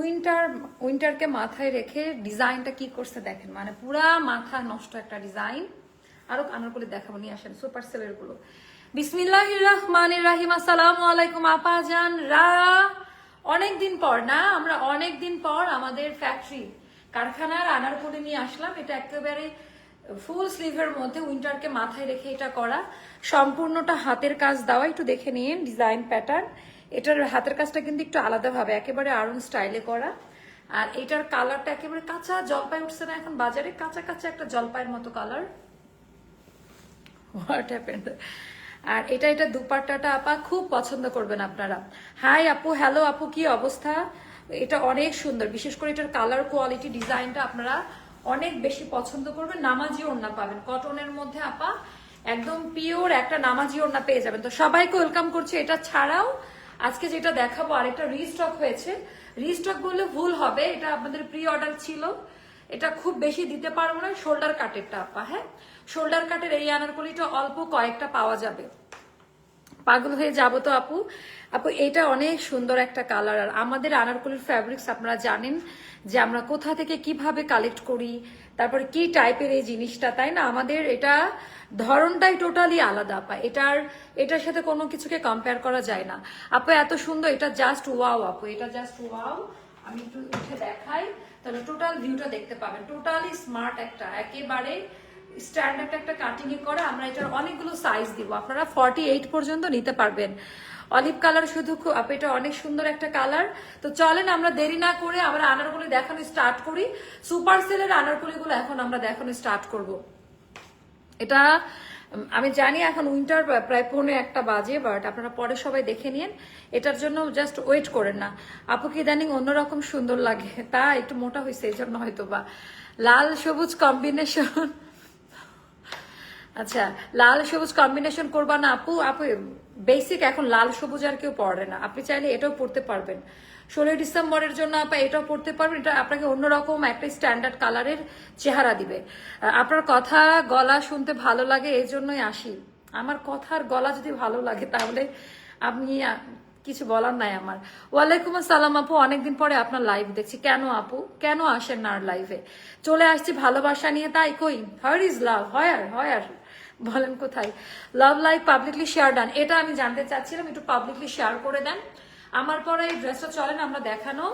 Winter, উইন্টারকে মাথায় রেখে ডিজাইনটা কি করছে দেখেন। মানে পুরা মাথা নষ্ট একটা ডিজাইন। আরও আনারকলি দেখাবো, নিয়ে আসেন সুপার সেলেরগুলো। বিসমিল্লাহ রহমান রাহিম। আসসালামু আলাইকুম, আপা জান, রা। অনেকদিন পর না, আমরা অনেক দিন পর আমাদের ফ্যাক্টরি কারখানার আনারকলি নিয়ে আসলাম। এটা একেবারে ফুল স্লিভের মধ্যে উইন্টারকে মাথায় রেখে এটা করা। সম্পূর্ণটা হাতের কাজ দেওয়া, একটু দেখে নিন ডিজাইন প্যাটার্ন এটার হাতের কাজটা কিন্তু একটু আলাদাভাবে, একেবারে আরুন স্টাইলে করা। আর এটার কালারটা একেবারে কাঁচা জলপাই উঠছে না এখন বাজারে, কাঁচা কাঁচা একটা জলপাইয়ের মতো কালার হোয়াট হ্যাপেন্ড আর এটা এটা দুপাট্টাটা আপা খুব পছন্দ করবেন আপনারা। হাই আপু হ্যালো আপু, কি অবস্থা? এটা অনেক সুন্দর, বিশেষ করে এটার কালার কোয়ালিটি ডিজাইনটা আপনারা অনেক বেশি পছন্দ করবেন, নামাজি ওড়না পাবেন। কটনের মধ্যে আপা একদম পিওর একটা নামাজি ওড়না পেয়ে যাবেন। তো সবাইকে ওয়েলকাম করছি, এটা ছাড়াও আজকে যেটা দেখাবো, আরেকটা রিস্টক হয়েছে। রিস্টক বললে ভুল হবে, এটা আপনাদের প্রি অর্ডার ছিল। এটা খুব বেশি দিতে পারব না শোল্ডার কাটেরটা আপা হ্যাঁ? শোল্ডার কাটের এই আনারকলিটা অল্প কয়েকটা পাওয়া যাবে। পাগল হয়ে যাব তো আপু। আপু, এটা অনেক সুন্দর একটা কালার আর আমাদের আনারকলির ফ্যাব্রিক্স আপনারা জানেন যে আমরা কোথা থেকে কীভাবে কালেক্ট করি, তারপরে কি টাইপের এই জিনিসটা, তাই না? আমাদের এটা ধরনটাই টোটালি আলাদা, আপা। এটার এটার সাথে কোনো কিছুকে কম্পেয়ার করা যায় না। আপু, এত সুন্দর, এটা জাস্ট ওয়াও আপু। এটা জাস্ট ওয়াও আমি একটু উঠে দেখাই, তাহলে টোটাল ভিউটা দেখতে পাবেন। টোটালি স্মার্ট একটা, একেবারে স্ট্যান্ডার্ড একটা কাটিং এ করা। আমরা এটার অনেকগুলো সাইজ দিব। আপনারা ফর্টি এইট পর্যন্ত নিতে পারবেন। অলিভ কালার শুধু খুব, আপ- এটা অনেক সুন্দর একটা কালার তো চলেন, আমরা দেরি না করে আমরা আনারগুলি দেখানো স্টার্ট করি। সুপার সেলের আনারগুলিগুলো এখন আমরা দেখানো স্টার্ট করব। এটা আমি জানি এখন উইন্টার প্রায় পৌনে একটা বাজে, বাট আপনারা পরে সবাই দেখে নিন। এটার জন্য জাস্ট ওয়েট করেন না। আপুকে ইদানিং অন্যরকম সুন্দর লাগে? তা একটু মোটা হয়েছে এই জন্য হয়তো বা লাল সবুজ কম্বিনেশন আচ্ছা লাল সবুজ কম্বিনেশন করবা না আপু? আপু বেসিক এখন লাল সবুজ আর কেউ পড়ে না। আপনি চাইলে এটাও পড়তে পারবেন। ষোলোই ডিসেম্বরের জন্য আপা এটাও পড়তে পারবেন। এটা আপনাকে অন্যরকম একটা স্ট্যান্ডার্ড কালারের চেহারা দিবে। আপনার কথা, গলা শুনতে ভালো লাগে, এই জন্যই আসি। আমার কথার গলা যদি ভালো লাগে, তাহলে আপনি কিছু বলার নাই আমার। ওয়ালাইকুম আসসালাম আপু, অনেকদিন পরে আপনার লাইভ দেখছি। কেন আপু? কেন আসেন না আর লাইভে চলে আসছি ভালোবাসা নিয়ে। তাই কই? হার ইজ লাভ হয়ার হয়ার বলেন কোথায়? লাভ লাইভ পাবলিকলি শেয়ার ডান এটা আমি জানতে চাচ্ছিলাম, একটু পাবলিকলি শেয়ার করে দেন। আমার পরে এই ড্রেসটা চলেন, আমরা দেখানো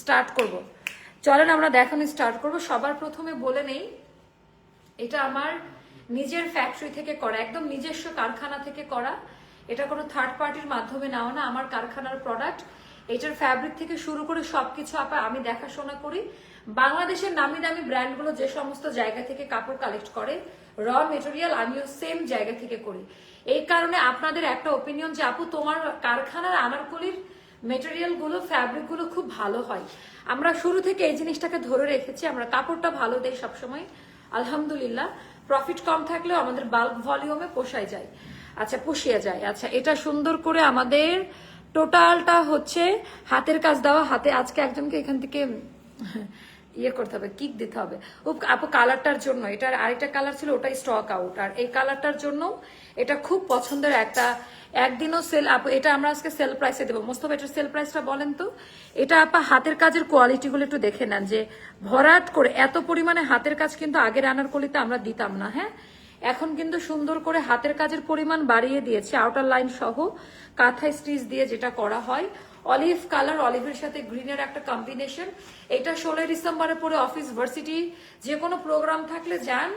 স্টার্ট করব। চলেন, আমরা দেখানো স্টার্ট করব। সবার প্রথমে বলে নেই, এটা আমার নিজের ফ্যাক্টরি থেকে করা, একদম নিজস্ব কারখানা থেকে করা। এটা কোনো থার্ড পার্টির মাধ্যমে নেওয়া না, আমার কারখানার প্রোডাক্ট এটার ফ্যাব্রিক থেকে শুরু করে সবকিছু আপা আমি দেখাশোনা করি। বাংলাদেশের নামি দামি ব্র্যান্ডগুলো যে সমস্ত জায়গা থেকে কাপড় কালেক্ট করে র মেটেরিয়াল আমিও সেম জায়গা থেকে করি। এই কারণে আপনাদের একটা ওপিনিয়ন যে আপু, তোমার কারখানার আনারকলির মেটেরিয়ালগুলো ফ্যাব্রিকগুলো খুব ভালো হয়। আমরা শুরু থেকে এই জিনিসটাকে ধরে রেখেছি, আমরা কাপড়টা ভালো দেই সবসময়। আলহামদুলিল্লাহ প্রফিট কম থাকলেও আমাদের বাল্ক ভলিউমে পোষায় যায়। আচ্ছা পুষিয়ে যায়। আচ্ছা এটা সুন্দর করে আমাদের টোটালটা হচ্ছে হাতের কাজ দেওয়া হাতে আজকে একজনকে এখান থেকে ইয়ে করতে হবে কিক দিতে হবে। উপ, আপু কালারটার জন্য এটার আরেকটা কালার ছিল ওটাই স্টক আউট আর এই কালারটার জন্য এটা খুব পছন্দের একটা একদিনও সেল আপু এটা আমরা আজকে সেল প্রাইসে দেবো। মোস্তফা এটার সেল প্রাইসটা বলেন তো। এটা আপা হাতের কাজের কোয়ালিটিগুলো একটু দেখে নেন যে ভরাট করে এত পরিমাণে হাতের কাজ কিন্তু আগের আনার কলিতে আমরা দিতাম না হ্যাঁ? এখন কিন্তু সুন্দর করে হাতের কাজের পরিমাণ বাড়িয়ে দিয়েছে। আউটার লাইন সহ কাঁথা স্টিচ দিয়ে যেটা করা হয়। অলিভ কালার অলিভের সাথে গ্রিনের একটা কম্বিনেশন এটা ষোলোই ডিসেম্বরে পরে অফিস ভার্সিটি। যে কোনো প্রোগ্রাম থাকলে যান।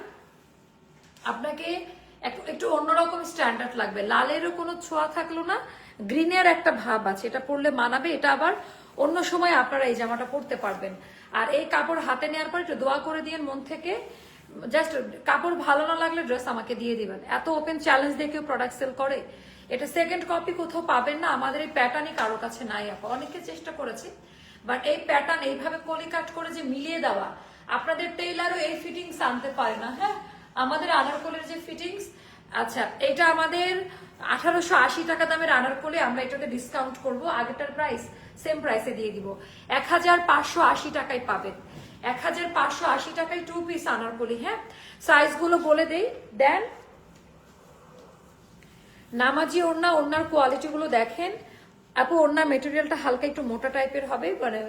আপনাকে এক- একটু অন্যরকম স্ট্যান্ডার্ড লাগবে। লালেরও কোনো ছোঁয়া থাকল না। গ্রিনের একটা ভাব আছে। এটা পরলে মানাবে। এটা আবার অন্য সময় আপনারা এই জামাটা পরতে পারবেন। আর এই কাপড় হাতে নেওয়ার পর একটু দোয়া করে দিয়ে মন থেকে। জাস্ট কাপড় ভালো না লাগলে ড্রেস আমাকে দিয়ে দিবেন। এত ওপেন চ্যালেঞ্জ কেউ প্রোডাক্ট সেল করে? এটা সেকেন্ড কপি কোথাও পাবেন না। আমাদের এই প্যাটার্নই কারও কাছে নাই আপা। অনেকে চেষ্টা করেছে। বাট এই প্যাটার্ন এইভাবে কলি কাট করে যে মিলিয়ে দেওয়া, আপনাদের টেইলারও এই ফিটিংস আনতে পারে না হ্যাঁ? আমাদের আনারকলের যে ফিটিংস আচ্ছা এটা আমাদের আঠারোশো আশি টাকা দামের আনারকলি, আমরা এটাতে ডিসকাউন্ট করব। আগেরটার প্রাইস সেম প্রাইসে দিয়ে দিব। এক হাজার পাঁচশো আশি টাকায় পাবেন। এক হাজার পাঁচশো আশি টাকায় টু পিস আনারকলি হ্যাঁ? সাইজগুলো বলে দেই। দেন, নামাজি ওড়না, ওড়নার কোয়ালিটি গুলো দেখেন। আপু, ওড়না মেটেরিয়ালটা হালকা একটু মোটা টাইপের হবে মানে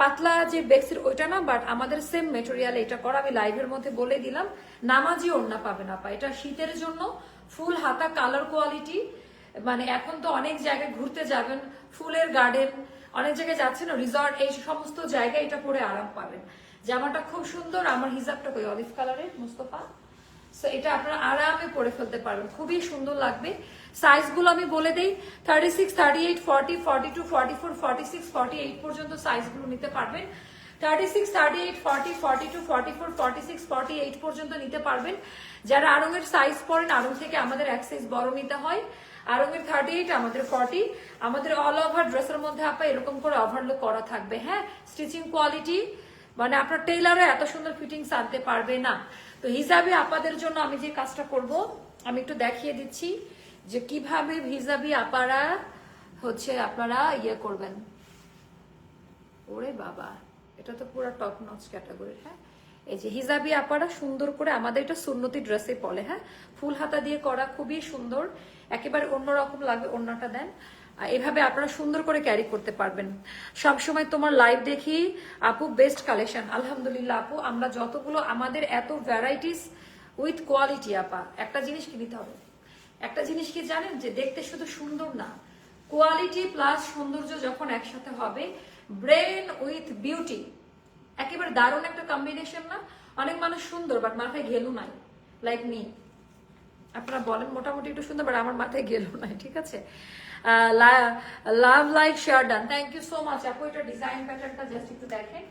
পাতলা যে বেক্সির ওইটা না বাট আমাদের সেম মেটেরিয়াল এটা করা। আমি লাইভের মধ্যে বলে দিলাম। নামাজি ওড়না পাবে না আপা। এটা শীতের জন্য ফুল হাতা কালার কোয়ালিটি মানে এখন তো অনেক জায়গায় ঘুরতে যাবেন, ফুলের গার্ডেন অনেক জায়গায় যাচ্ছেন রিসর্ট এই সমস্ত জায়গায় এটা পরে আরাম পাবেন। জামাটা খুব সুন্দর, আমার হিসাবটা কই, অলিভ কালারের, মুস্তফা? সো এটা আপনারা আরামে পরে ফেলতে পারবেন, খুবই সুন্দর লাগবে। সাইজগুলো আমি বলে দেই thirty six thirty eight forty forty two forty four forty six forty eight পর্যন্ত সাইজগুলো নিতে পারবেন। Thirty six thirty eight forty forty two forty four forty six forty eight পর্যন্ত নিতে পারবেন। যারা আরঙের সাইজ পড়েন আরং থেকে আমাদের এক সাইজ বড় নিতে হয়। আরঙের থার্টি এইট আমাদের ফর্টি আমাদের অল ওভার ড্রেসের মধ্যে আপা এরকম করে ওভারলুক করা থাকবে হ্যাঁ? স্টিচিং কোয়ালিটি মানে আপনার টেইলারও এত সুন্দর ফিটিংস আনতে পারবে না। তো হিসাবে আপাদের জন্য আমি যে কাজটা করব, আমি একটু দেখিয়ে দিচ্ছি যে কীভাবে হিসাবি আপারা হচ্ছে আপনারা ইয়ে করবেন। ওরে বাবা, এটা তো পুরো টপ নচ ক্যাটাগরি হ্যাঁ? এই যে হিজাবি আপারা সুন্দর করে আমাদের এটা সুন্নতি ড্রেসে পলে হ্যাঁ? ফুল হাতা দিয়ে করা খুবই সুন্দর, একেবারে অন্যরকম লাগবে অন্যটা দেন। এভাবে আপনারা সুন্দর করে ক্যারি করতে পারবেন। সব সময় তোমার লাইভ দেখি, আপু বেস্ট কালেকশন আলহামদুলিল্লাহ, আপু, আমরা যতগুলো আমাদের এত ভ্যারাইটিস উইথ কোয়ালিটি আপা, একটা জিনিস কি নিতে হবে? একটা জিনিস কি জানেন? যে দেখতে শুধু সুন্দর না কোয়ালিটি প্লাস সৌন্দর্য যখন একসাথে হবে ব্রেন উইথ বিউটি একেবারে দারুণ একটা কম্বিনেশন না? অনেক মানুষ সুন্দর বাট মাথায় ঘেলু নাই লাইক মি আপনারা বলেন, মোটামুটি একটু সুন্দর বাট আমার মাথায় গেল নাই, ঠিক আছে? Love like share done thank you so much আপু। এটা ডিজাইন প্যাটার্নটা জাস্ট একটু দেখেন।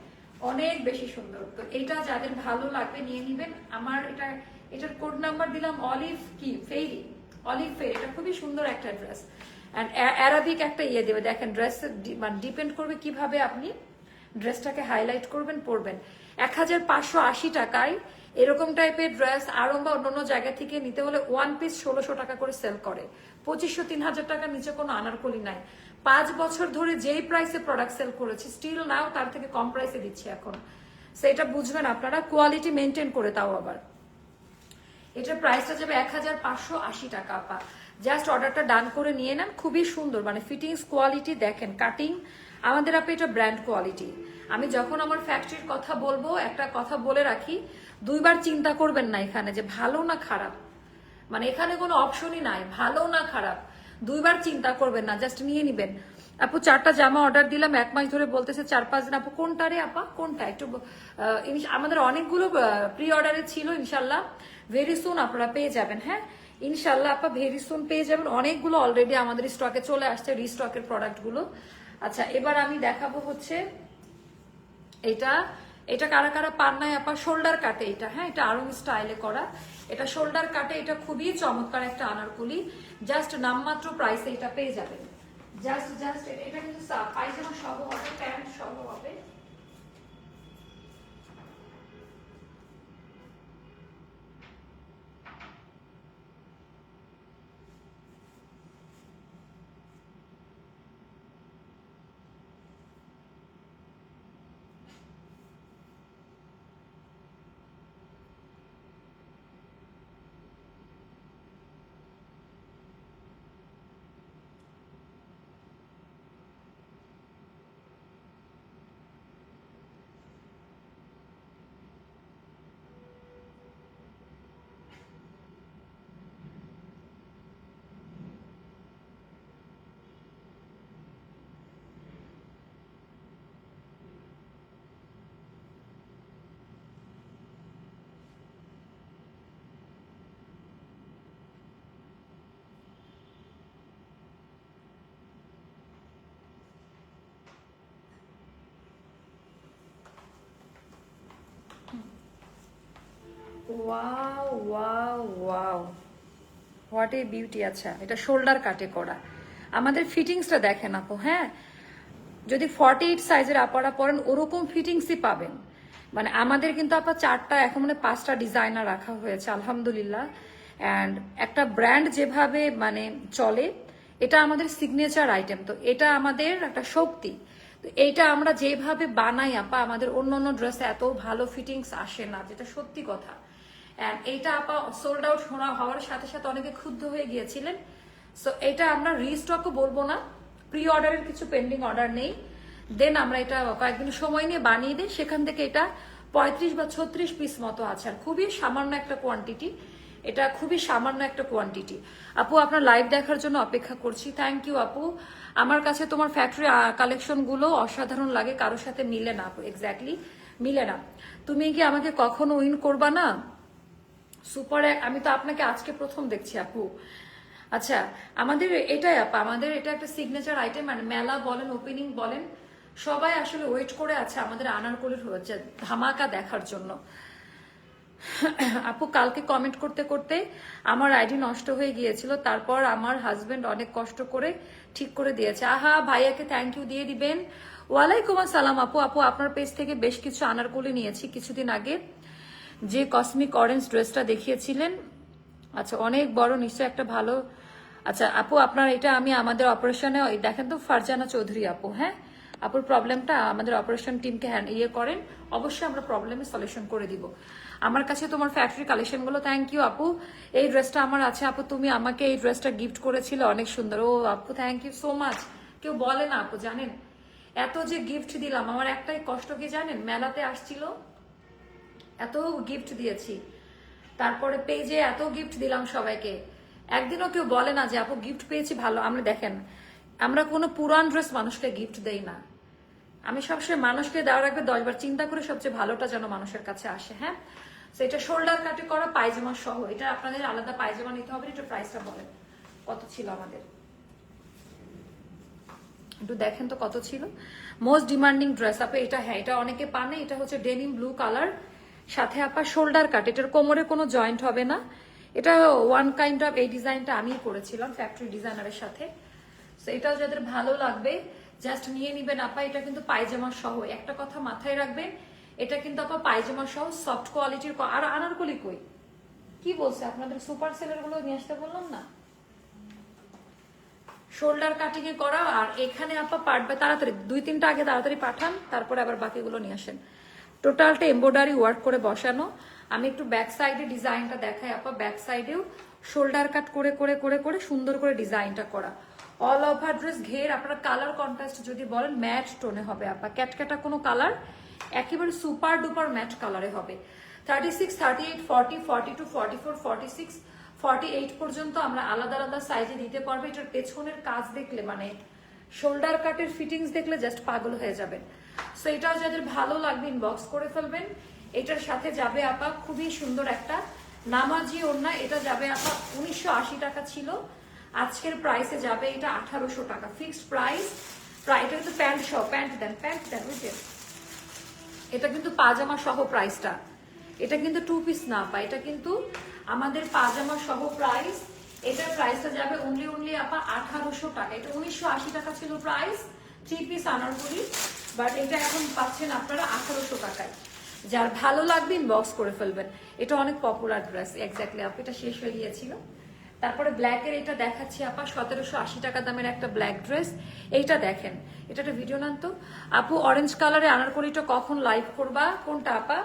অনেক বেশি সুন্দর। তো এটা যাদের ভালো লাগবে নিয়ে নিবেন। আমার এটা, এটার কোড নাম্বার দিলাম অলিভ কি? ফেরি অলিভ ফের এটা খুবই সুন্দর একটা ড্রেস অ্যান্ড অ্যারাবিক একটা ইয়ে দেবে। দেখেন ড্রেস মানে ডিপেন্ড করবে কীভাবে আপনি ড্রেসটাকে হাইলাইট করবেন, পরবেন। এক হাজার পাঁচশো আশি টাকায় এরকম টাইপের ড্রেস আরং বা অন্যান্য জায়গা থেকে নিতে হলে ওয়ান পিস ষোলোশো টাকা করে সেল করে। পঁচিশশো তিন হাজার টাকার নিচে কোনো আনারকলি নাই। পাঁচ বছর ধরে যেই প্রাইসে প্রোডাক্ট সেল করেছি স্টিল নাও তার থেকে কম প্রাইসে দিচ্ছি এখন। সেটা বুঝবেন আপনারা কোয়ালিটি মেনটেন করে তাও আবার। এটার প্রাইসটা যাবে এক হাজার পাঁচশো আশি টাকা, আপা। জাস্ট অর্ডারটা ডান করে নিয়ে নেন, খুবই সুন্দর মানে ফিটিংস কোয়ালিটি দেখেন কাটিং আমাদের আপনি এটা ব্র্যান্ড কোয়ালিটি আমি যখন আমার ফ্যাক্টরির কথা বলব, একটা কথা বলে রাখি, দুইবার চিন্তা করবেন না এখানে যে ভালো না খারাপ। মানে এখানে কোনো অপশনই নাই, ভালো না খারাপ। দুইবার চিন্তা করবেন না জাস্ট নিয়ে নিবেন। আপু, চারটা জামা অর্ডার দিলাম, এক মাস ধরে বলতেছে চার পাঁচ দিন। আপু কোনটা রে আপা? কোনটা? একটু আমাদের অনেকগুলো প্রি অর্ডারে ছিল, ইনশাল্লাহ। ভেরি সুন আপনারা পেয়ে যাবেন হ্যাঁ? ইনশাল্লাহ আপা ভেরি সুন পেয়ে যাবেন। অনেকগুলো অলরেডি আমাদের স্টকে চলে আসছে রিস্টকের প্রোডাক্টগুলো আচ্ছা এবার আমি দেখাবো হচ্ছে, এটা এটা কারা কারা পান নাই আপা শোল্ডার কাটে এটা হ্যাঁ এটা আরং স্টাইলে করা। এটা শোল্ডার কাটে, এটা খুবই চমৎকার একটা আনারকুলি। জাস্ট নামমাত্র প্রাইসে এটা পেয়ে যাবেন। জাস্ট জাস্ট, এটা কিন্তু পায়জামা সহ হবে, প্যান্ট সহ হবে। Wow wow wow what a beauty আচ্ছা এটা শোল্ডার কাটে করা। আমাদের ফিটিংসটা দেখেন আপু হ্যাঁ? যদি ফর্টি এইট সাইজের আপারা পরেন, ওরকম ফিটিংসই পাবেন। মানে আমাদের কিন্তু আপা চারটা, এখন মানে পাঁচটা ডিজাইনার রাখা হয়েছে, আলহামদুলিল্লাহ। অ্যান্ড একটা ব্র্যান্ড যেভাবে মানে চলে, এটা আমাদের সিগনেচার আইটেম তো এটা আমাদের একটা শক্তি। তো এইটা আমরা যেভাবে বানাই আপা, আমাদের অন্য অন্য ড্রেসে এত ভালো ফিটিংস আসে না, যেটা সত্যি কথা। And এইটা আপা সোল্ড আউট হওয়ার সাথে সাথে অনেকে ক্ষুব্ধ হয়ে গিয়েছিলেন। সো এটা আমরা রিস্টকও বলব না। প্রি অর্ডারের কিছু পেন্ডিং অর্ডার নেই। দেন আমরা এটা কয়েকদিন সময় নিয়ে বানিয়ে দিই। সেখান থেকে এটা পঁয়ত্রিশ বা ছত্রিশ পিস মতো আছে। আর খুবই সামান্য একটা কোয়ান্টিটি এটা খুবই সামান্য একটা কোয়ান্টিটি আপু, আপনার লাইভ দেখার জন্য অপেক্ষা করছি। থ্যাংক ইউ আপু। আমার কাছে তোমার ফ্যাক্টরি কালেকশনগুলো অসাধারণ লাগে। কারোর সাথে মিলে না, আপু। এক্স্যাক্টলি মিলে না। তুমি কি আমাকে কখনো উইন করবা না? সুপার আমি তো আপনাকে আজকে প্রথম দেখছি, আপু। আচ্ছা আমাদের এটাই, আপা, আমাদের এটা একটা সিগনেচার আইটেম মানে মেলা বলেন ওপেনিং বলেন, সবাই আসলে ওয়েট করে আছে আমাদের আনারকলির হচ্ছে ধামাকা দেখার জন্য। আপু, কালকে কমেন্ট করতে করতে আমার আইডি নষ্ট হয়ে গিয়েছিল, তারপর আমার হাজবেন্ড অনেক কষ্ট করে ঠিক করে দিয়েছে। আহা, ভাইয়াকে থ্যাংক ইউ দিয়ে দিবেন। ওয়ালাইকুম আসসালাম, আপু আপু, আপনার পেজ থেকে বেশ কিছু আনারকলি নিয়েছি কিছুদিন আগে। যে কসমিক অরেঞ্জ ড্রেসটা দেখিয়েছিলেন আচ্ছা অনেক বড় নিশ্চয় একটা ভালো। আচ্ছা আপু, আপনার এটা আমি আমাদের অপারেশনে দেখেন তো, ফারজানা চৌধুরী আপু হ্যাঁ? আপুর প্রবলেমটা আমাদের অপারেশন টিমকে হ্যান্ড ইয়ে করেন। অবশ্যই আমরা প্রবলেমের সলিউশন করে দিব। আমার কাছে তোমার ফ্যাক্টরি কালেকশনগুলো থ্যাংক ইউ আপু। এই ড্রেসটা আমার আছে, আপু, তুমি আমাকে এই ড্রেসটা গিফট করেছিলে, অনেক সুন্দর। ও, আপু থ্যাংক ইউ সো মাচ কেউ বলে না, আপু, জানেন? এত যে গিফট দিলাম, আমার একটাই কষ্ট কি জানেন? মেলাতে আসছিল এত গিফট দিয়েছি। তারপরে পেজে এত গিফট দিলাম সবাইকে। একদিনও কেউ বলে না যে, আপু গিফট পেয়েছি ভালো। আমরা দেখেন, আমরা কোনো পুরান ড্রেস মানুষকে গিফট দেই না। আমি সবসময় মানুষকে দেওয়ার আগে দশবার চিন্তা করে সবচেয়ে ভালোটা যেন মানুষের কাছে আসে হ্যাঁ? তো এটা শোল্ডার কাটে করা, পায়জামা সহ। এটা আপনাদের আলাদা পায়জামা নিতে হবে, এটা প্রাইসটা বলেন। কত ছিল আমাদের? একটু দেখেন তো কত ছিল। মোস্ট ডিমান্ডিং ড্রেস আপে, এটা হ্যাঁ এটা অনেকে পানে, এটা হচ্ছে ডেনিম ব্লু কালার সাথে আপা শোল্ডার কাট এটার কোমরে কোনো জয়েন্ট হবে না। এটা ওয়ান কাইন্ড অফ এই ডিজাইনটা আমি করেছিলাম ফ্যাক্টরি ডিজাইনারের সাথে। তো এটাও যাদের ভালো লাগবে জাস্ট নিয়ে নিবেন আপা, এটা কিন্তু পায়জামা সহ। একটা কথা মাথায় রাখবেন, এটা কিন্তু আপা পায়জামা সহ সফট কোয়ালিটির আর আনারকলি কই? কি বলছে? আপনাদের সুপার সেলেরগুলো নিয়ে আসতে বললাম না? শোল্ডার কাটিং এ করা, আর এখানে আপা পাঠবে তাড়াতাড়ি, দুই তিনটা আগে তাড়াতাড়ি পাঠান, তারপরে আবার বাকিগুলো নিয়ে আসেন। টোটালটা এমব্রয়ডারি ওয়ার্ক করে বসানো। আমি একটু ব্যাক সাইডে ডিজাইনটা দেখাই, আপা ব্যাক সাইডেও শোল্ডার কাট করে করে করে করে সুন্দর করে ডিজাইনটা করা। অল ওভার ড্রেস ঘের, আপনার কালার কন্ট্রাস্ট যদি বলেন ম্যাট টোনে হবে, আপা। ক্যাটক্যাটা কোনো কালার একেবারে সুপার ডুপার ম্যাট কালারে হবে। Thirty six thirty eight forty forty two forty four forty six forty eight পর্যন্ত আমরা আলাদা আলাদা সাইজে দিতে পারব। এটার পেছনের কাজ দেখলে মানে শোল্ডার কাটের ফিটিংস দেখলে জাস্ট পাগল হয়ে যাবেন। সো এটাও যাদের ভালো লাগবে ইনবক্স করে ফেলবেন। এটার সাথে যাবে আপা খুবই সুন্দর একটা নামাজি ওড়না। এটা যাবে আপা উনিশশো আশি টাকা ছিল। আজকের প্রাইসে যাবে এটা আঠারোশো টাকা। ফিক্সড প্রাইস এটা কিন্তু প্যান্ট সহ প্যান্ট দেন প্যান্ট দেন বুঝলেন এটা কিন্তু পাজামা সহ প্রাইসটা এটা কিন্তু টু পিস না পা এটা কিন্তু আমাদের পাজামা সহ প্রাইস এটার প্রাইসটা যাবে অনলি অনলি আপা আঠারোশো টাকা। এটা উনিশশো আশি টাকা ছিল প্রাইস থ্রি পিস আনারগুলি বাট এটা এখন পাচ্ছেন আপনারা আঠারোশো টাকায়। যার ভালো লাগবে ইনবক্স করে ফেলবেন। এটা অনেক পপুলার ড্রেস এক্স্যাক্টলি আপু, এটা শেষ হয়ে গিয়েছিল। তারপরে ব্ল্যাকের এটা দেখাচ্ছি আপা, সতেরোশো আশি টাকা দামের একটা ব্ল্যাক ড্রেস এইটা দেখেন, এটা একটা ভিডিও নান তো। আপু অরেঞ্জ কালারে আনারকলিটা কখন লাইভ করবা? কোনটা আপা?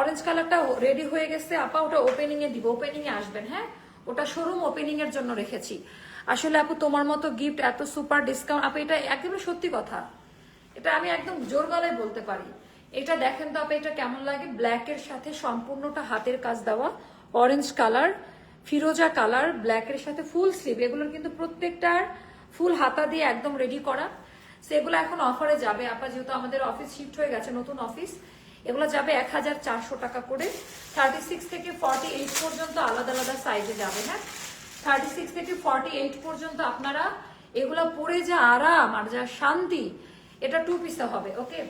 অরেঞ্জ কালারটা রেডি হয়ে গেছে আপা, ওটা ওপেনিং এ দিব। ওপেনিং এ আসবেন হ্যাঁ? ওটা শোরুম ওপেনিং এর জন্য রেখেছি। আসলে আপু, তোমার মতো গিফট এত সুপার ডিসকাউন্ট আপু, এটা একেবারে সত্যি কথা। এটা আমি একদম জোর গলায় বলতে পারি। এটা দেখেন তো আপু, এটা কেমন লাগে? ব্ল্যাক এর সাথে সম্পূর্ণটা হাতের কাজ দেওয়া। অরেঞ্জ কালার ফিরোজা কালার ব্ল্যাকের সাথে ফুল স্লিভ এগুলোর কিন্তু প্রত্যেকটার ফুল হাতা দিয়ে একদম রেডি করা। সেগুলো এখন অফারে যাবে। আপা, যেহেতু আমাদের অফিস শিফট হয়ে গেছে, নতুন অফিস এগুলো যাবে এক হাজার চারশো টাকা করে। থার্টি সিক্স থেকে ফর্টি এইট পর্যন্ত আলাদা আলাদা সাইজে যাবে হ্যাঁ? থার্টি সিক্স থেকে ফর্টি এইট পর্যন্ত আপনারা এগুলো পরে যা আরাম আর যা শান্তি, এটা টু পিসে হবে ওকে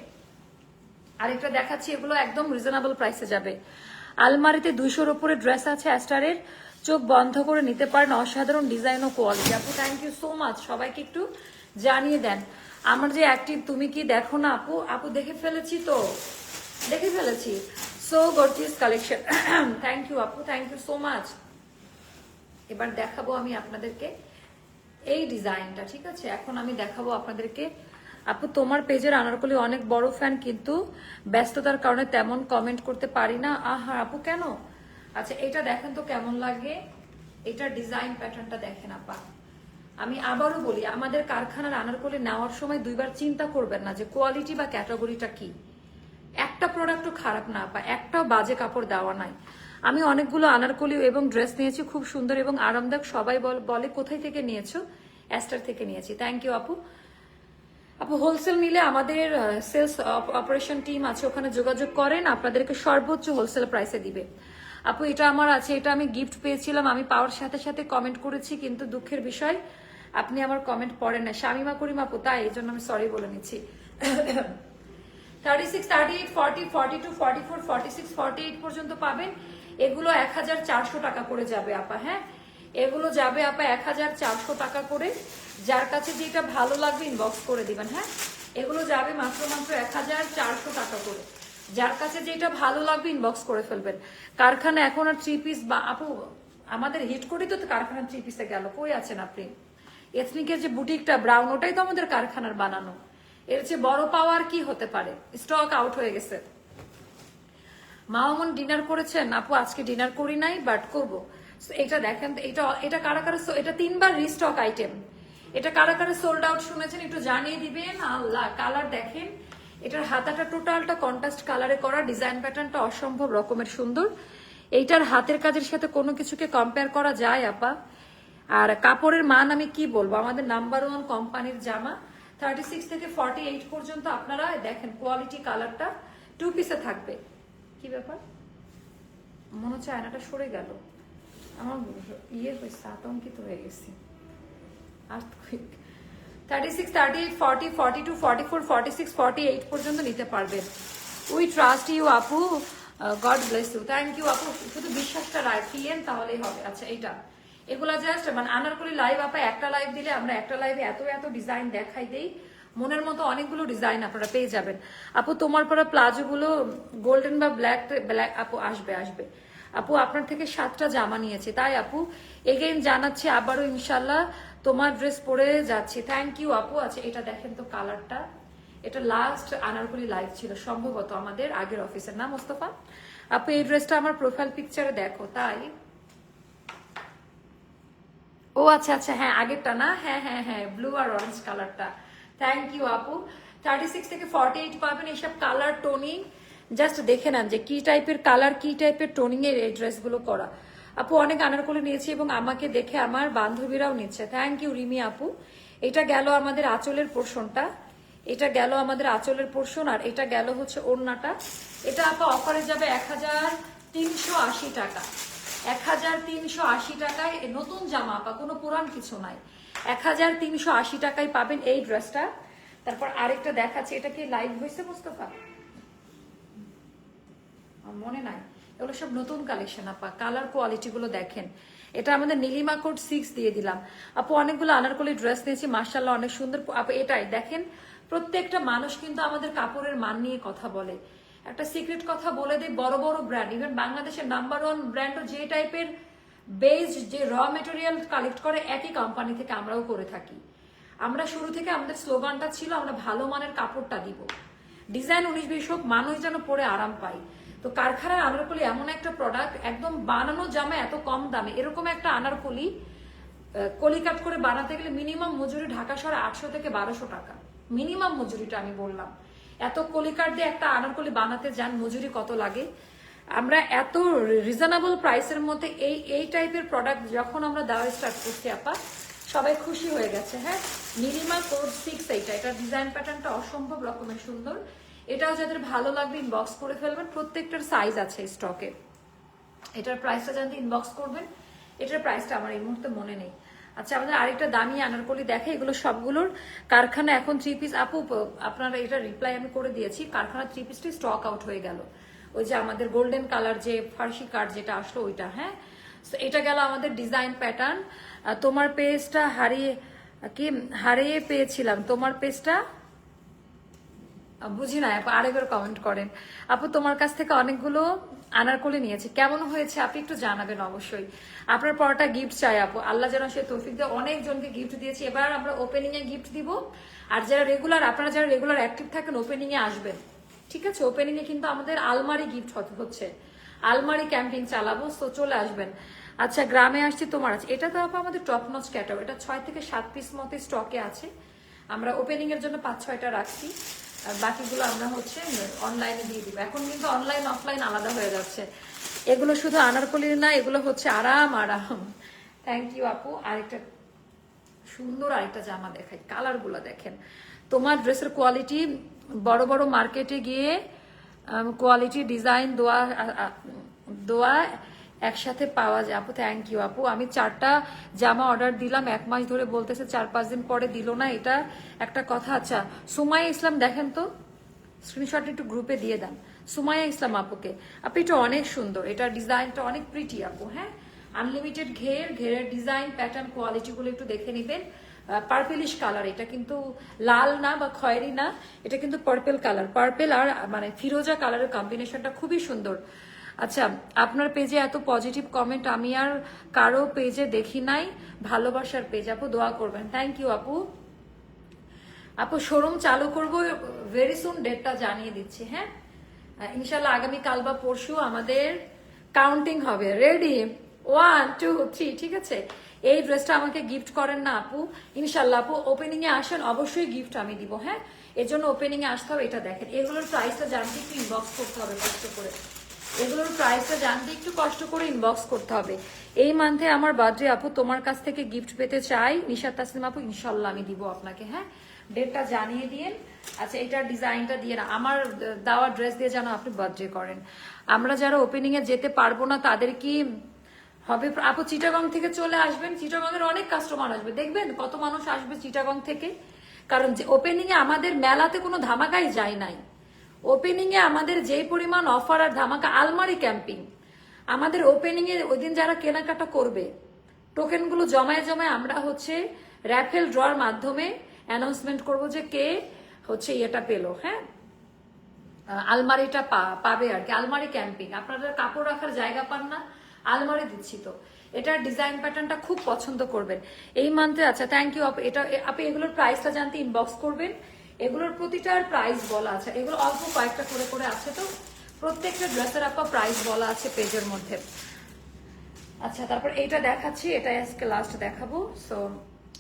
আরেকটা দেখাচ্ছি, এগুলো একদম রিজনেবল প্রাইসে যাবে। আলমারিতে দুইশোর ওপরে ড্রেস আছে অ্যাস্টারের চোখ বন্ধ করে নিতে পারেন, অসাধারণ ডিজাইন ও কোয়ালিটি আপু থ্যাংক ইউ সো মাচ সবাইকে একটু জানিয়ে দেন। আমার যে অ্যাক্টিভ তুমি কি দেখো না, আপু? আপু, দেখে ফেলেছি তো। দেখে ফেলেছি। So gorgeous collection thank you আপু থ্যাংক ইউ সো মাচ এবার দেখাবো আমি আপনাদেরকে এই ডিজাইনটা, ঠিক আছে? এখন আমি দেখাবো আপনাদেরকে। আপু, তোমার পেজের আনারকলি অনেক বড় ফ্যান কিন্তু ব্যস্ততার কারণে তেমন কমেন্ট করতে পারি না। আহা, আপু, কেন? আচ্ছা এটা দেখেন তো কেমন লাগে। এটার ডিজাইন প্যাটার্নটা দেখেন, আপা। আমি আবারও বলি, আমাদের কারখানার আনারকলি নেওয়ার সময় দুইবার চিন্তা করবেন না যে কোয়ালিটি বা ক্যাটাগরিটা কি। একটা প্রোডাক্টও খারাপ না, বা একটাও বাজে কাপড় দেওয়া নাই। আমি অনেকগুলো আনারকলি এবং ড্রেস নিয়েছি, খুব সুন্দর এবং আরামদায়ক। সবাই বল- কোথায় থেকে নিয়েছো? অ্যাস্টার থেকে নিয়েছি। থ্যাংক ইউ আপু। আপু হোলসেল নিলে আমাদের সেলস অপারেশন টিম আছে, ওখানে যোগাযোগ করেন, আপনাদেরকে সর্বোচ্চ হোলসেল প্রাইসে দিবে। আপু, এটা আমার আছে, এটা আমি গিফট পেয়েছিলাম, আমি পাওয়ার সাথে সাথে কমেন্ট করেছি, কিন্তু দুঃখের বিষয়, আপনি আমার কমেন্ট পড়েন না। শামিমা করিম আপু, তাই, এই জন্য আমি সরি বলে নিচ্ছি। Thirty six thirty eight forty forty two forty four forty six forty eight পর্যন্ত পাবেন। এগুলো এক হাজার চারশো টাকা করে যাবে, আপা হ্যাঁ? এগুলো যাবে, আপা, এক হাজার চারশো টাকা করে। যার কাছে যেটা ভালো লাগবে ইনবক্স করে দিবেন হ্যাঁ? এগুলো যাবে মাত্র মাত্র এক হাজার চারশো টাকা করে। যার কাছে যেটা ভালো লাগবে ইনবক্স করে ফেলবেন। কারখানা এখন আর থ্রি পিস বা, আপু, আমাদের হিট করি তো কারখানা থ্রি পিসে গেল। কই আছেন আপনি? এথনিকের যে বুটিকটা ব্রাউন ওটাই তো আমাদের কারখানার বানানো। এর চেয়ে বড় পাওয়ার কি হতে পারে? স্টক আউট হয়ে গেছে। মাহমুন ডিনার করেছেন। আপু, আজকে ডিনার করি নাই বাট করব। এটা দেখেন, এটা এটা কারা কারা এটা তিনবার রিস্টক আইটেম এটা কারা কারা সোল্ড আউট শুনেছেন, একটু জানিয়ে দিবেন। আল্লাহ কালার দেখেন। এটার হাতাটা টোটালটা কন্ট্রাস্ট কালারে করা ডিজাইন প্যাটার্নটা অসম্ভব রকমের সুন্দর। এইটার হাতের কাজের সাথে কোনো কিছুকে কম্পেয়ার করা যায়, আপা। আর কাপড়ের মান আমি কি বলব? আমাদের নাম্বার ওয়ান কোম্পানির জামা। থার্টি সিক্স থেকে ফর্টি এইট পর্যন্ত আপনারা দেখেন কোয়ালিটি কালারটা টু পিসে থাকবে। কি ব্যাপার? মনে হচ্ছে আয়নাটা সরে গেল। আমার ইয়ে হয়েছে, আতঙ্কিত হয়ে গেছি। Earthquake thirty six thirty eight forty forty two forty four forty six forty eight পর্যন্ত নিতে পারবেন। উই ট্রাস্ট ইউ আপু God bless you thank you আপু শুধু বিশ্বাসটা রাখিয়েন তাহলেই হবে। আচ্ছা এইটা। এগুলা জাস্ট মানে আনারকলি লাইভ আপা একটা লাইভ দিলে আমরা একটা লাইভে এত এত ডিজাইন দেখাই দেই। মনের মতো অনেকগুলো ডিজাইন আপনারা পেয়ে যাবেন। আপু, তোমার পরে প্লাজো গুলো গোল্ডেন বা ব্ল্যাক ব্ল্যাক আপু, আসবে আসবে। আপু, আপনার থেকে সাতটা জামা নিয়েছি। তাই আপু এগেইন জানাচ্ছি আবারও ইনশাল্লাহ তোমার ড্রেস পরে যাচ্ছি। থ্যাংক ইউ আপু। আচ্ছা এটা দেখেন তো কালারটা এটা লাস্ট আনারকলি লাইভ ছিল, সম্ভবত আমাদের আগের অফিসের নাম মোস্তফা? আপু, এই ড্রেসটা আমার প্রোফাইল পিকচারে দেখো, তাই? ও আচ্ছা আচ্ছা হ্যাঁ আগেরটা না? হ্যাঁ হ্যাঁ হ্যাঁ ব্লু আর অরেঞ্জ কালারটা থ্যাংক ইউ আপু। থার্টি সিক্স থেকে ফর্টি এইট পাবেন এইসব কালার টোনিং জাস্ট দেখে নেন যে কি টাইপের কালার কি টাইপের টোনিং এর এই ড্রেসগুলো করা। আপু, অনেক আনারকলি নিয়েছি এবং আমাকে দেখে আমার বান্ধবীরাও নিচ্ছে। থ্যাংক ইউ রিমি আপু। এটা গেল আমাদের আঁচলের পোর্শনটা। এটা গেল আমাদের আঁচলের পোর্শন আর এটা গেল হচ্ছে ওড়নাটা। এটা আপা অফারে যাবে এক হাজার তিনশো আশি টাকা। এক হাজার তিনশো আশি টাকায় নতুন জামা আপা কোনো পুরান কিছু নাই। এক হাজার তিনশো আশি টাকায় পাবেন এই ড্রেসটা। তারপর আরেকটা দেখাচ্ছে, এটা কি লাইভ হয়েছে মোস্তফা? মনে নাই। এগুলো সব নতুন কালেকশন আপা। কালার কোয়ালিটি গুলো দেখেন। এটা আমাদের নীলিমা কোড সিক্স দিয়ে দিলাম। আপু, অনেকগুলো আনারকলি ড্রেস নিয়েছি মার্শাল্লাহ অনেক সুন্দর। আপু, এটাই দেখেন, প্রত্যেকটা মানুষ কিন্তু আমাদের কাপড়ের মান নিয়ে কথা বলে। একটা সিক্রেট কথা বলে দেয় বড় বড় ব্র্যান্ড ইভেন বাংলাদেশের নাম্বার ওয়ান ব্র্যান্ডও যে টাইপের বেজ যে র মেটেরিয়াল কালেক্ট করে, একই কোম্পানি থেকে আমরাও করে থাকি। আমরা শুরু থেকে আমাদের স্লোগানটা ছিল, আমরা ভালো মানের কাপড়টা দিব। ডিজাইন উনিশ বিশ হোক, মানুষ যেন পরে আরাম পায়। তো কারখানার আনারকলি এমন একটা প্রোডাক্ট একদম বানানো জামা এত কম দামে, এরকম একটা আনারকলি কলিকাট করে বানাতে গেলে মিনিমাম মজুরি ঢাকা শহরে আটশো থেকে বারোশো টাকা। মিনিমাম মজুরিটা আমি বললাম। এত কলিকার দিয়ে একটা আনারকলি বানাতে যান, মজুরি কত লাগে? আমরা এত রিজনেবল প্রাইসের মধ্যে এই এই টাইপের প্রোডাক্ট যখন আমরা দেওয়া স্টার্ট করছি, আপা, সবাই খুশি হয়ে গেছে হ্যাঁ? মিনিমাম কোড সিক্স এইটা এটা ডিজাইন প্যাটার্নটা অসম্ভব রকমের সুন্দর। এটাও যাদের ভালো লাগবে ইনবক্স করে ফেলবেন, প্রত্যেকটার সাইজ আছে স্টকে এটার প্রাইসটা জানতে ইনবক্স করবেন। এটার প্রাইসটা আমার এই মুহূর্তে মনে নেই। আচ্ছা আমাদের আরেকটা দামি আনারকলি দেখে, এগুলো সবগুলোর কারখানা এখন থ্রি পিস আপু আপনারা এটা রিপ্লাই আমি করে দিয়েছি, কারখানা থ্রি পিসটি স্টক আউট হয়ে গেল। ওই যে আমাদের গোল্ডেন কালার যে ফার্সি কার্ড যেটা আসলো ওইটা হ্যাঁ? এটা গেল আমাদের ডিজাইন প্যাটার্ন তোমার পেজটা হারিয়ে, কি, হারিয়ে পেয়েছিলাম। তোমার পেজটা বুঝি না আপু, আরেকবার কমেন্ট করেন। আপু, তোমার কাছ থেকে অনেকগুলো আনারকলি নিয়েছি। কেমন হয়েছে আপনি একটু জানাবেন অবশ্যই। আপনার পরটা গিফট চাই আপু। আল্লাহ যেন সে তৌফিক দিয়ে অনেকজনকে গিফট দিয়েছি। এবার আমরা ওপেনিং এ গিফট দিব। আর যারা রেগুলার আপনারা যারা রেগুলার অ্যাক্টিভ থাকেন ওপেনিং এ আসবেন। ঠিক আছে? ওপেনিং এ কিন্তু আমাদের আলমারি গিফট হচ্ছে। আলমারি ক্যাম্পিং চালাবো তো চলে আসবেন। আচ্ছা গ্রামে আসছি, তোমার আছে। এটা তো আপা আমাদের টপ নচ ক্যাটাও এটা ছয় থেকে সাত পিস মতো স্টকে আছে। আমরা ওপেনিং এর জন্য পাঁচ ছয়টা রাখছি। আর বাকিগুলো আমরা হচ্ছে অনলাইনে দিয়ে দিব। এখন কিন্তু অনলাইন অফলাইন আলাদা হয়ে যাচ্ছে। এগুলো শুধু আনারকলির না, এগুলো হচ্ছে আরাম আরাম। থ্যাংক ইউ আপু। আরেকটা সুন্দর আরেকটা জামা দেখাই। কালারগুলো দেখেন। তোমার ড্রেসের কোয়ালিটি বড় বড় মার্কেটে গিয়ে কোয়ালিটি ডিজাইন দোয়া দোয়া একসাথে পাওয়া যায়। আপু থ্যাংক ইউ আপু। আমি চারটা জামা অর্ডার দিলাম, এক মাস ধরে বলতেছে চার পাঁচ দিন পরে দিল না, এটা একটা কথা। আচ্ছা সুমাইয়া ইসলাম দেখেন তো? স্ক্রিনশট একটু গ্রুপে দিয়ে দেন। সুমাইয়া ইসলাম আপুকে। আপু, এটা অনেক সুন্দর। এটা ডিজাইনটা অনেক প্রিটি আপু হ্যাঁ? আনলিমিটেড ঘের, ঘেরের ডিজাইন প্যাটার্ন কোয়ালিটিগুলো একটু দেখে নেবেন। পার্পেলিশ কালার এটা কিন্তু লাল না বা খয়েরি না, এটা কিন্তু পার্পেল কালার পার্পেল আর মানে ফিরোজা কালারের কম্বিনেশনটা খুবই সুন্দর। আচ্ছা আপনার পেজে এত পজিটিভ কমেন্ট আমি আর কারও পেজে দেখি নাই। ভালোবাসার পেজ আপু, দোয়া করবেন। থ্যাংক ইউ আপু। আপু শোরুম চালু করব ভেরি সুন ডেটটা জানিয়ে দিচ্ছি হ্যাঁ? ইনশাল্লাহ আগামী কাল বা পরশু আমাদের কাউন্টিং হবে। রেডি ওয়ান টু থ্রি ঠিক আছে? এই ড্রেসটা আমাকে গিফট করেন না, আপু। ইনশাল্লাহ আপু ওপেনিং এ আসেন, অবশ্যই গিফট আমি দিব হ্যাঁ? এর জন্য ওপেনিং এ আসতে হবে, এটা দেখেন। এগুলোর প্রাইসটা জানতে একটু ইনবক্স করতে হবে কষ্ট করে। এগুলোর প্রাইসটা জানতে একটু কষ্ট করে ইনবক্স করতে হবে। এই মান্থে আমার বার্থডে আপু তোমার কাছ থেকে গিফট পেতে চাই। নিশাত তাসলিম আপু ইনশাল্লাহ আমি দিব আপনাকে হ্যাঁ? ডেটটা জানিয়ে দিন আচ্ছা এটার ডিজাইনটা দিয়ে না। আমার দেওয়া ড্রেস দিয়ে যেন আপনি বার্থডে করেন। আমরা যারা ওপেনিং এ যেতে পারব না, তাদের কি হবে? আপু চিটাগং থেকে চলে আসবেন। চিটাগং এর অনেক কাস্টমার আসবে। দেখবেন কত মানুষ আসবে চিটাগং থেকে? কারণ যে ওপেনিং এ আমাদের মেলাতে কোনো ধামাকাই যায় নাই। ওপেনিং এ আমাদের যেই পরিমাণ অফার আর ধামাকা আলমারি ক্যাম্পিং আমাদের ওপেনিং এ ওই দিন যারা কেনাকাটা করবে টোকেনগুলো জমায় জমায় আমরা হচ্ছে র্যাফেল ড্রর মাধ্যমে অ্যানাউন্সমেন্ট করব যে কে হচ্ছে ইয়েটা পেল হ্যাঁ? আলমারিটা পাবে আর কি, আলমারি ক্যাম্পিং আপনারা কাপড় রাখার জায়গা পান না, আলমারি দিচ্ছি তো। এটার ডিজাইন প্যাটার্নটা খুব পছন্দ করবেন। এই মান্থে আচ্ছা থ্যাংক ইউ এটা আপনি এগুলোর প্রাইসটা জানতে ইনবক্স করবেন। এগুলোর প্রতিটার প্রাইস বলা আছে। এগুলো অল্প কয়েকটা করে করে আছে তো। প্রত্যেকটা ড্রেসের আপা প্রাইস বলা আছে পেজের মধ্যে। আচ্ছা তারপর এটা দেখাচ্ছি এটা আজকে লাস্ট দেখাবো। সো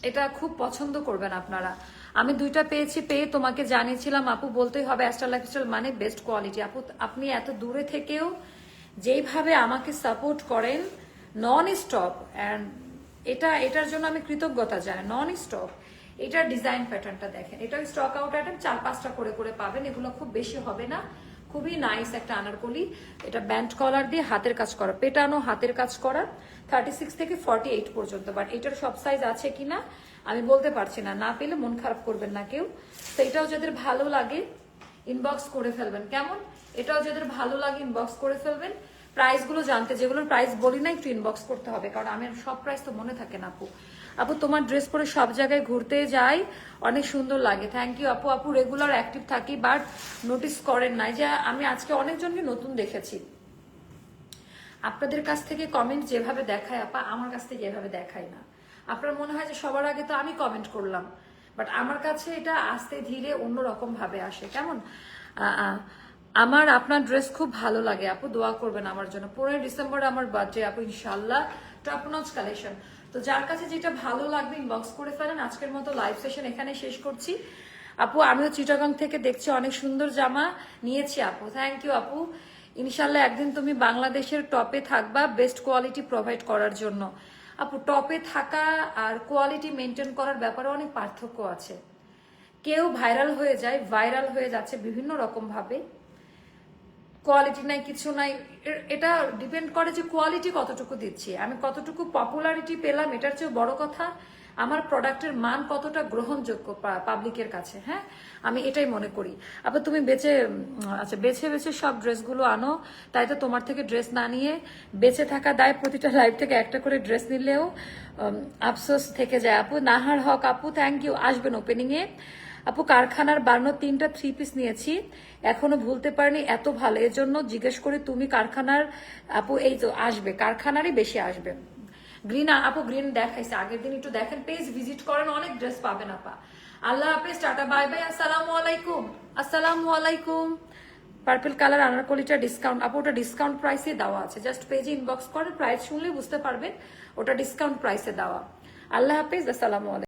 এটা খুব পছন্দ করবেন আপনারা। আমি দুইটা পেয়েছি, পেয়ে তোমাকে জানিয়েছিলাম, আপু বলতেই হবে অ্যাস্ট্রা লাইফস্টাইল মানে বেস্ট কোয়ালিটি আপু, আপনি এত দূরে থেকেও যেইভাবে আমাকে সাপোর্ট করেন নন স্টপ অ্যান্ড এটা, এটার জন্য আমি কৃতজ্ঞতা জানাই। নন স্টপ এটার ডিজাইন প্যাটার্নটা দেখেন। এটা স্টক আউট আইটেম চার পাঁচটা করে করে পাবেন। এগুলো খুব বেশি হবে না। খুবই নাইস একটা আনারকলি। এটা ব্যান্ড কলার দিয়ে হাতের কাজ করা, পেটানো হাতের কাজ করা থার্টি সিক্স থেকে ফর্টি এইট পর্যন্ত। বাট এটার সব সাইজ আছে কিনা, আমি বলতে পারছি না। না পেলে মন খারাপ করবেন না কেউ। তো এটাও যাদের ভালো লাগে ইনবক্স করে ফেলবেন। কেমন? এটাও যাদের ভালো লাগে ইনবক্স করে ফেলবেন। প্রাইসগুলো জানতে, যেগুলোর প্রাইস বলি না, একটু ইনবক্স করতে হবে। কারণ আমি সব প্রাইস তো মনে থাকে না আপু। আপু, তোমার ড্রেস পরে সব জায়গায় ঘুরতে যাই। অনেক সুন্দর লাগে। থ্যাংক ইউ আপু। আপু রেগুলার অ্যাক্টিভ থাকি বাট নোটিস করেন নাই যে আমি আজকে অনেকজনকে নতুন দেখেছি। আপনাদের কাছ থেকে কমেন্ট যেভাবে দেখায়, আপা, আমার কাছ থেকে এভাবে দেখায় না। আপনার মনে হয় যে সবার আগে তো আমি কমেন্ট করলাম বাট আমার কাছে এটা আস্তে ধীরে অন্যরকম ভাবে আসে। কেমন? আমার, আপনার ড্রেস খুব ভালো লাগে। আপু, দোয়া করবেন আমার জন্য। পনেরোই ডিসেম্বর আমার বার্থডে আপু ইনশাল্লাহ টপ নচ কালেকশন তো যার কাছে যেটা ভালো লাগবে ইনবক্স করে ফেলেন। আজকের মতো লাইভ সেশন এখানে শেষ করছি। আপু, আমিও চিটাগং থেকে দেখছি অনেক সুন্দর জামা নিয়েছি আপু। থ্যাংক ইউ আপু। ইনশাল্লাহ একদিন তুমি বাংলাদেশের টপে থাকবা বেস্ট কোয়ালিটি প্রোভাইড করার জন্য। আপু টপে থাকা আর কোয়ালিটি মেনটেন করার ব্যাপারে অনেক পার্থক্য আছে। কেউ ভাইরাল হয়ে যায় ভাইরাল হয়ে যাচ্ছে বিভিন্ন রকম ভাবে। কোয়ালিটি নাই, কিছু নাই এটা ডিপেন্ড করে যে কোয়ালিটি কতটুকু দিচ্ছি। আমি কতটুকু পপুলারিটি পেলাম, এটার চেয়ে বড় কথা, আমার প্রোডাক্টের মান কতটা গ্রহণযোগ্য পাবলিকের কাছে হ্যাঁ? আমি এটাই মনে করি। আবার তুমি বেছে আচ্ছা বেছে বেছে সব ড্রেসগুলো আনো, তাই তো তোমার থেকে ড্রেস না নিয়ে বেঁচে থাকা দায় প্রতিটা লাইফ থেকে একটা করে ড্রেস নিলেও আফসোস থেকে যায়। আপু, নাহার হক, আপু থ্যাংক ইউ আসবেন ওপেনিং এ আপু, কারখানার বানানো তিনটা থ্রি পিস নিয়েছি। এখনও ভুলতে পারিনি, এত ভালো। এর জন্য জিজ্ঞেস করি, তুমি কারখানার, আপু, এই তো আসবে। কারখানারই বেশি আসবে। গ্রিন আপু গ্রিন দেখাইছে। আগের দিন একটু দেখেন পেজ ভিজিট করেন, অনেক ড্রেস পাবেন, আপা। আল্লাহ হাফেজ, টাটা বাই বাই আসসালামু আলাইকুম। আসসালামু আলাইকুম। পার্পল কালার আনারকলিটা ডিসকাউন্ট আপু, ওটা ডিসকাউন্ট প্রাইসে দেওয়া আছে। জাস্ট পেজে ইনবক্স করে প্রাইস শুনলে বুঝতে পারবেন, ওটা ডিসকাউন্ট প্রাইসে দেওয়া। আল্লাহ হাফেজ, আসসালামু আলাইকুম।